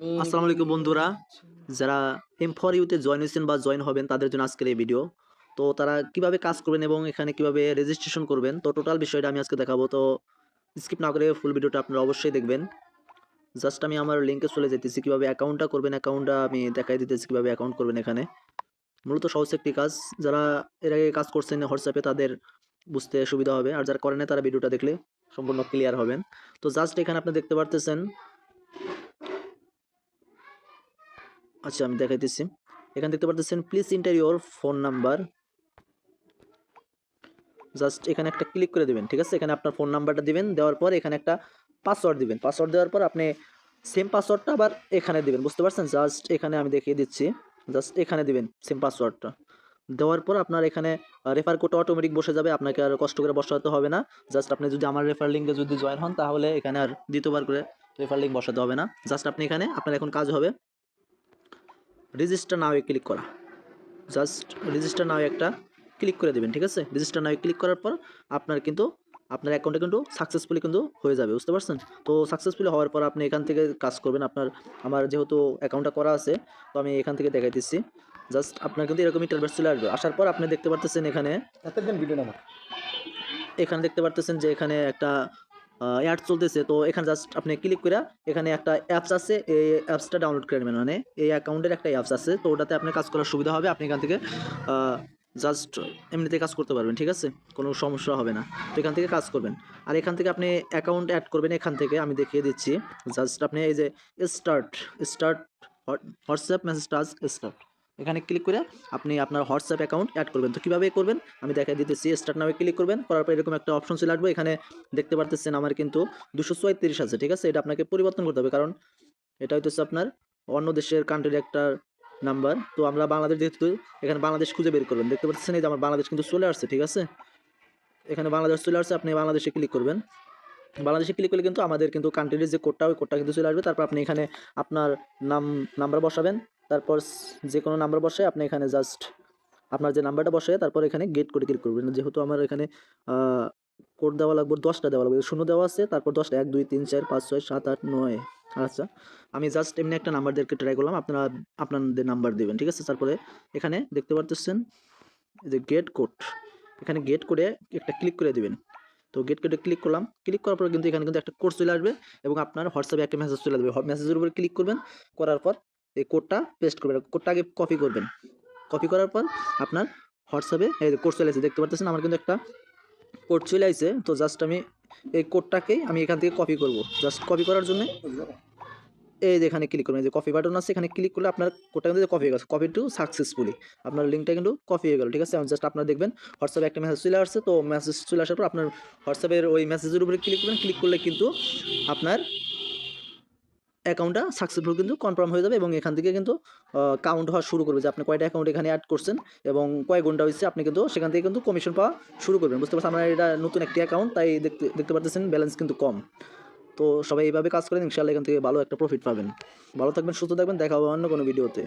আসসালামু আলাইকুম বন্ধুরা যারা এম ফর ইউতে জয়েন হয়েছেন বা জয়েন হবেন তাদের জন্য আজকের এই ভিডিও তো তারা কীভাবে কাজ করবেন এবং এখানে কীভাবে রেজিস্ট্রেশন করবেন তো টোটাল বিষয়টা আমি আজকে দেখাবো। তো স্কিপ না করে ফুল ভিডিওটা আপনারা অবশ্যই দেখবেন। জাস্ট আমি আমার লিঙ্কে চলে যেতেছি কীভাবে অ্যাকাউন্টটা করবেন অ্যাকাউন্টটা আমি দেখাই দিতেছি কীভাবে অ্যাকাউন্ট করবেন এখানে। মূলত সহজ একটি কাজ যারা এর আগে কাজ করছেন হোয়াটসঅ্যাপে তাদের বুঝতে সুবিধা হবে। আর যারা করেন না তারা ভিডিওটা দেখলে সম্পূর্ণ ক্লিয়ার হবেন। তো জাস্ট এখানে আপনি দেখতে পারতেছেন আচ্ছা আমি দেখাইতেছি। এখানে দেখতে পারতেছেন please enter your phone number just এখানে একটা ক্লিক করে দিবেন, ঠিক আছে? এখানে আপনার ফোন নাম্বারটা দিবেন, দেওয়ার পর এখানে একটা পাসওয়ার্ড দিবেন। পাসওয়ার্ড দেওয়ার পর আপনি সেম পাসওয়ার্ডটা আবার এখানে দিবেন, বুঝতে পারছেন? জাস্ট এখানে আমি দেখিয়ে দিচ্ছি। জাস্ট এখানে দিবেন সেম পাসওয়ার্ডটা দেওয়ার পর আপনার এখানে রেফার কোডটা অটোমেটিক বসে যাবে, আপনাকে আর কষ্ট করে বসাতে হবে না। জাস্ট আপনি যদি আমার রেফার লিঙ্কে যদি জয়েন হন, তাহলে এখানে আর দ্বিতীয়বার করে রেফার লিঙ্ক বসাতে হবে না। জাস্ট আপনি এখানে, আপনার এখন কাজ হবে। রেজিস্টার নাও ক্লিক করা। জাস্ট রেজিস্টার নাও একটা ক্লিক করে দেবেন ঠিক আছে? রেজিস্টার নাও ক্লিক করার পর আপনার কিন্তু আপনার অ্যাকাউন্টে কিন্তু সাকসেসফুলি কিন্তু হয়ে যাবে বুঝতে পারছেন? তো সাকসেসফুলি হওয়ার পর আপনি এখান থেকে কাজ করবেন আপনার আমার যেহেতু অ্যাকাউন্টটা করা আছে তো আমি এখান থেকে দেখাই দিচ্ছি জাস্ট আপনার কিন্তু এরকম ইন্টারভেস চলে আসবে। আসার পর আপনি দেখতে পারতেছেন এখানে এখানে দেখতে পারতেছেন যে এখানে একটা অ্যাড চলতেছে। তো এখানে জাস্ট আপনি ক্লিক করে এখানে একটা অ্যাপস আছে, এই অ্যাপসটা ডাউনলোড করে নেবেন। মানে এই অ্যাকাউন্টের একটা অ্যাপস আছে। তো ওটাতে আপনি কাজ করার সুবিধা হবে। আপনি এখান থেকে জাস্ট এমনিতে কাজ করতে পারবেন, ঠিক আছে? কোনো সমস্যা হবে না। তো এখান থেকে কাজ করবেন। আর এখান থেকে আপনি অ্যাকাউন্ট অ্যাড করবেন এখান থেকে। আমি দেখিয়ে দিচ্ছি। জাস্ট আপনি এই যে start start WhatsApp message touch start এখানে ক্লিক করে আপনি আপনার হোয়াটসঅ্যাপ অ্যাকাউন্ট অ্যাড করবেন। তো কীভাবে করবেন? আমি দেখাই দিতেছি স্টার্ট নামে ক্লিক করবেন। করার পর এরকম একটা অপশন চলে আসবে। এখানে দেখতে পারতেছেন আমার কিন্তু দুশো ছয়ত্রিশ আছে, ঠিক আছে? এটা আপনাকে পরিবর্তন করতে হবে। কারণ এটা হইতেছে আপনার অন্য দেশের কান্ট্রির একটা নাম্বার তো আমরা বাংলাদেশ যেহেতু, এখানে বাংলাদেশ খুঁজে বের করবেন। দেখতে পাচ্ছেন এই যে আমার বাংলাদেশ কিন্তু চলে আসছে, ঠিক আছে? এখানে বাংলাদেশ চলে আসছে, আপনি বাংলাদেশে ক্লিক করবেন। বাংলাদেশে ক্লিক করলে কিন্তু আমাদের কিন্তু কান্ট্রির যে কোডটা ওই কোডটা কিন্তু চলে আসবে। তারপর আপনি এখানে আপনার নাম নাম্বার বসাবেন। তারপর যে কোনো নাম্বার বসে আপনি এখানে জাস্ট আপনার যে নাম্বারটা বসে তারপর এখানে গেট করে ক্লিক করবেন। যেহেতু আমার এখানে কোড দেওয়া লাগবে, দশটা দেওয়া লাগবে। শূন্য দেওয়া আছে, তারপর দশটা, এক, দুই, তিন, চার, পাঁচ, ছয়, সাত, আট, নয়। আচ্ছা আমি জাস্ট এমনি একটা নাম্বার দেখে ট্রাই করলাম, আপনারা আপনাদের নাম্বার দেবেন, ঠিক আছে? তারপরে এখানে দেখতে পারতেছেন যে গেট কোড এখানে গেট করে একটা ক্লিক করে দেবেন। তো গেট কোডে ক্লিক করলাম। ক্লিক করার পর কিন্তু এখানে কিন্তু একটা কোর্স চলে আসবে এবং আপনার হোয়াটসঅ্যাপে একটা মেসেজ চলে আসবে। মেসেজের উপরে ক্লিক করবেন, করার পর এই কোডটা পেস্ট করবেন। কোডটা আগে কপি করবেন। কপি করার পর আপনার হোয়াটসঅ্যাপে এই কোড চলে আসছে, দেখতে পাচ্ছেন আমার কিন্তু একটা কোড চলে আসছে। তো জাস্ট আমি এই কোডটাকেই আমি এখান থেকে কপি করব। জাস্ট কপি করার জন্য এই এখানে ক্লিক করবেন। যে কপি বাটন আছে, এখানে ক্লিক করলে আপনার কোডটা কিন্তু কপি হয়ে গেছে। কপি টু সাকসেসফুলি আপনার লিঙ্কটা কিন্তু কপি হয়ে গেল, ঠিক আছে? জাস্ট আপনারা দেখবেন, হোয়াটসঅ্যাপে একটা মেসেজ চলে আসছে। তো মেসেজ চলে আসার পর আপনার হোয়াটসঅ্যাপের ওই মেসেজের উপরে ক্লিক করবেন। ক্লিক করলে কিন্তু আপনার অ্যাকাউন্টটা সাকসেসফুল কিন্তু কনফার্ম হয়ে যাবে এবং এখান থেকে কিন্তু কাউন্ট হওয়া শুরু করবে যে আপনি কয়টা অ্যাকাউন্ট এখানে অ্যাড করছেন এবং কয় ঘণ্টা হয়েছে আপনি কিন্তু সেখান থেকে কিন্তু কমিশন পাওয়া শুরু করবেন। বুঝতে পারছেন? আমার এটা নতুন একটি অ্যাকাউন্ট তাই দেখতে দেখতে পাচ্ছেন ব্যালেন্স কিন্তু কম। তো সবাই এইভাবে কাজ করেন, ইনশাআল্লাহ এখান থেকে ভালো একটা প্রফিট পাবেন। ভালো থাকবেন, সুস্থ থাকবেন, দেখা হবে অন্য কোনো ভিডিওতে